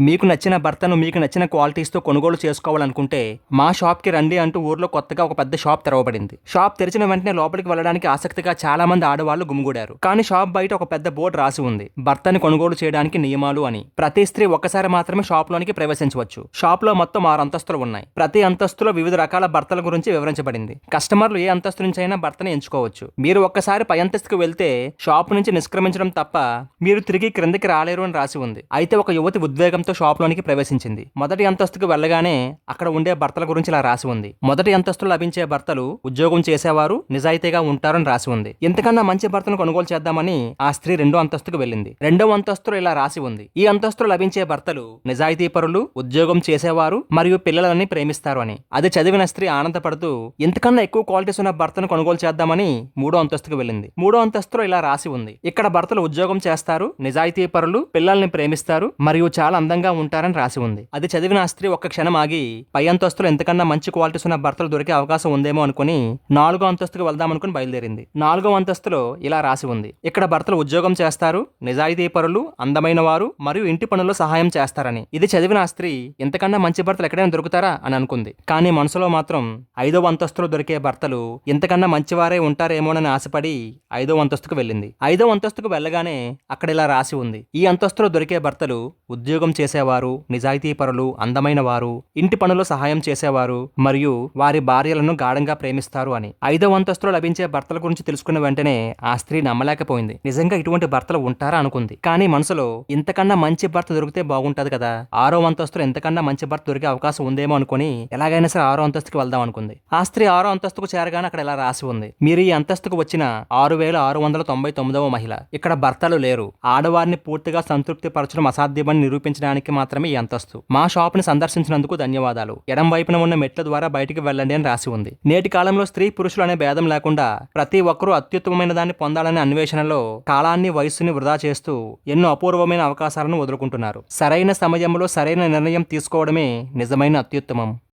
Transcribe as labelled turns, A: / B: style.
A: మీకు నచ్చిన భర్తను మీకు నచ్చిన క్వాలిటీస్తో కొనుగోలు చేసుకోవాలనుకుంటే మా షాప్కి రండి అంటూ ఊర్లో కొత్తగా ఒక పెద్ద షాప్ తెరవబడింది. షాప్ తెరిచిన వెంటనే లోపలికి వెళ్ళడానికి ఆసక్తిగా చాలా మంది ఆడవాళ్ళు గుమిగూడారు. కానీ షాప్ బయట ఒక పెద్ద బోర్డు రాసి ఉంది. భర్తని కొనుగోలు చేయడానికి నియమాలు అని. ప్రతి స్త్రీ ఒక్కసారి మాత్రమే షాప్లోనికి ప్రవేశించవచ్చు. షాప్లో మొత్తం ఆరు అంతస్తులు ఉన్నాయి. ప్రతి అంతస్తులో వివిధ రకాల భర్తల గురించి వివరించబడింది. కస్టమర్లు ఏ అంతస్తు నుంచి అయినా భర్తను ఎంచుకోవచ్చు. మీరు ఒక్కసారి పై అంతస్తుకు వెళ్తే షాప్ నుంచి నిష్క్రమించడం తప్ప మీరు తిరిగి క్రిందకి రాలేరు అని రాసి ఉంది. అయితే ఒక యువతి ఉద్వేగం షాప్ లోనికి ప్రవేశించింది. మొదటి అంతస్తుకు వెళ్ళగానే అక్కడ ఉండే భర్తల గురించి ఇలా రాసి ఉంది. మొదటి అంతస్తులో లభించే భర్తలు ఉద్యోగం చేసేవారు నిజాయితీగా ఉంటారని రాసి ఉంది. ఇంతకన్నా మంచి భర్తను కొనుగోలు చేద్దామని ఆ స్త్రీ రెండో అంతస్తుకు వెళ్ళింది. రెండో అంతస్తులో ఇలా రాసి ఉంది. ఈ అంతస్తులో లభించే భర్తలు నిజాయితీ పరులు ఉద్యోగం చేసేవారు మరియు పిల్లలని ప్రేమిస్తారు అని. అది చదివిన స్త్రీ ఆనందపడుతూ ఇంతకన్నా ఎక్కువ క్వాలిటీస్ ఉన్న భర్తను కొనుగోలు చేద్దామని మూడో అంతస్తుకు వెళ్ళింది. మూడో అంతస్తులో ఇలా రాసి ఉంది. ఇక్కడ భర్తలు ఉద్యోగం చేస్తారు నిజాయితీ పరులు పిల్లల్ని ప్రేమిస్తారు మరియు చాలా అందంగా ఉంటారని రాసి ఉంది. అది చదివిన ఆ స్త్రీ ఒక్క క్షణం ఆగి పై అంతస్తులు ఎంతకన్నా మంచి క్వాలిటీస్ ఉన్న భర్తలు దొరికే అవకాశం ఉందేమో అనుకుని నాలుగో అంతస్తుకు వెళ్దామనుకుని బయలుదేరింది. నాలుగో అంతస్తులో ఇలా రాసి ఉంది. ఇక్కడ భర్తలు ఉద్యోగం చేస్తారు నిజాయితీ పరులు అందమైన వారు మరియు ఇంటి పనుల్లో సహాయం చేస్తారని. ఇది చదివిన ఆ స్త్రీ ఇంతకన్నా మంచి భర్తలు ఎక్కడైనా దొరుకుతారా? అని అనుకుంది. కానీ మనసులో మాత్రం ఐదవ అంతస్తులో దొరికే భర్తలు ఇంతకన్నా మంచివారే ఉంటారేమోనని ఆశపడి ఐదవ అంతస్తుకు వెళ్ళింది. ఐదవ అంతస్తుకు వెళ్ళగానే అక్కడ ఇలా రాసి ఉంది. ఈ అంతస్తులో దొరికే భర్తలు ఉద్యోగం చేసేవారు నిజాయితీపరులు అందమైన వారు ఇంటి పనులు సహాయం చేసేవారు మరియు వారి భార్యలను గాఢంగా ప్రేమిస్తారు అని. ఐదవ అంతస్తులో లభించే భర్తల గురించి తెలుసుకున్న వెంటనే ఆ స్త్రీ నమ్మలేకపోయింది. నిజంగా ఇటువంటి భర్తలు ఉంటారా అనుకుంది. కానీ మనసులో ఇంతకన్నా మంచి భర్త దొరికితే బాగుంటది కదా. ఆరో అంతస్తులో ఎంతకన్నా మంచి భర్త దొరికే అవకాశం ఉందేమో అనుకుని ఎలాగైనా సరే ఆరో అంతస్తుకి వెళ్దాం అనుకుంది. ఆ స్త్రీ ఆరో అంతస్తుకు చేరగానే అక్కడ ఇలా రాసి ఉంది? మీరు ఈ అంతస్తుకు వచ్చిన ఆరు వేల ఆరు వందల తొంభై తొమ్మిదవ మహిళ. ఇక్కడ భర్తలు లేరు. ఆడవారిని పూర్తిగా సంతృప్తి పరచడం అసాధ్యమని నిరూపించడానికి మాత్రమే ఈ అంతస్తు. మా షాప్ని సందర్శించినందుకు ధన్యవాదాలు. ఎడం వైపున ఉన్న మెట్ల ద్వారా బయటికి వెళ్ళండి అని రాసి ఉంది. నేటి కాలంలో స్త్రీ పురుషులు అనే భేదం లేకుండా ప్రతి ఒక్కరూ అత్యుత్తమమైన దాన్ని పొందాలనే అన్వేషణలో కాలాన్ని వయస్సుని వృధా చేస్తూ ఎన్నో అపూర్వమైన అవకాశాలను వదులుకుంటున్నారు. సరైన సమయంలో సరైన నిర్ణయం తీసుకోవడమే నిజమైన అత్యుత్తమం.